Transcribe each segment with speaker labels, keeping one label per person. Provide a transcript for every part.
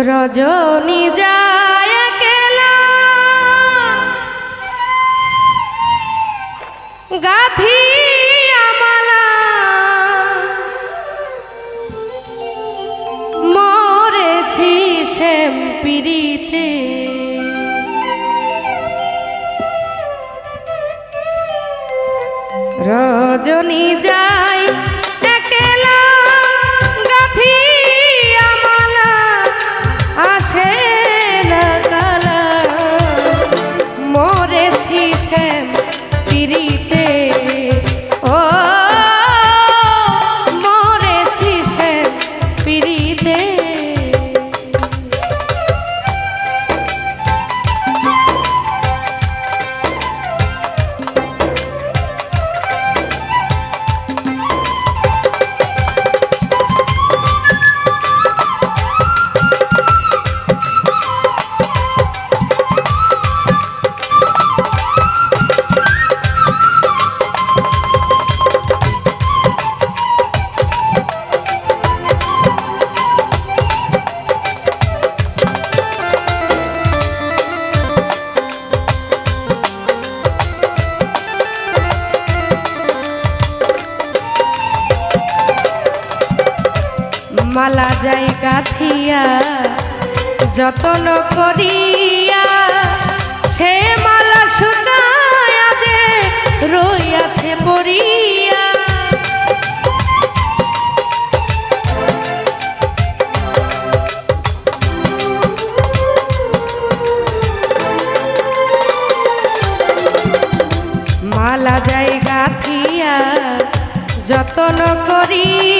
Speaker 1: রজনী যায় গাথি মরেছি রজনী যায় যাই গাথিয়া যতন করিয়া, সে মালা শুকায়া যে রইয়াছে পড়িয়া। মালা যাই গাথিয়া যতন করিয়া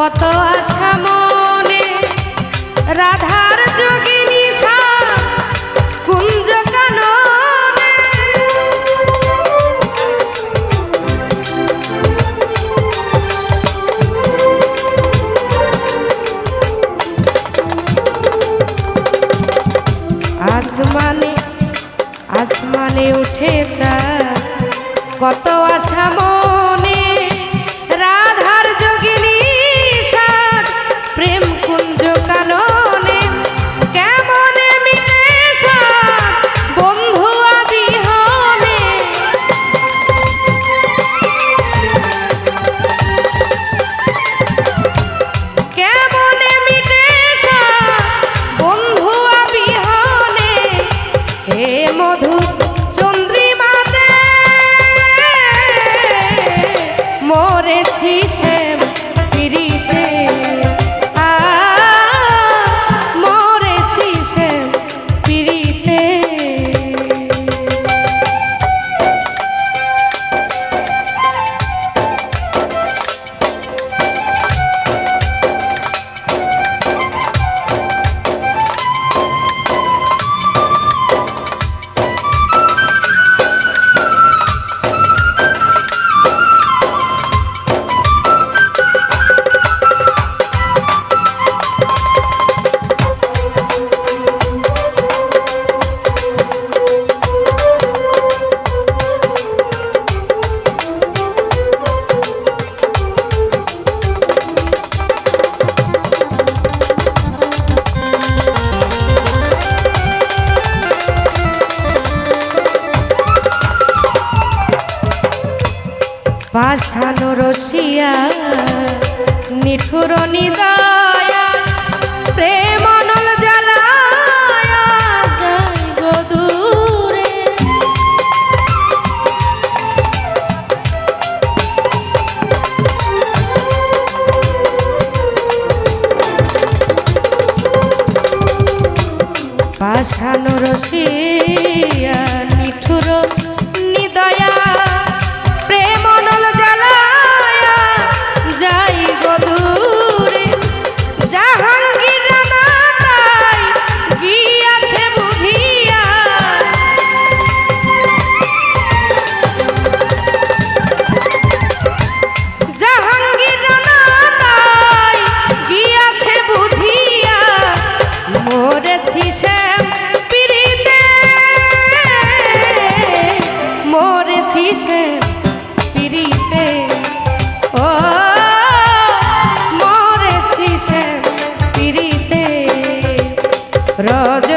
Speaker 1: কত আশা মনে রাধার যোগিনী কুঞ্জ কাননে। আসমানে আসমানে উঠে যা কত আশা মনে। পাশানো রসিয়া নিঠুর নিদয়া রজ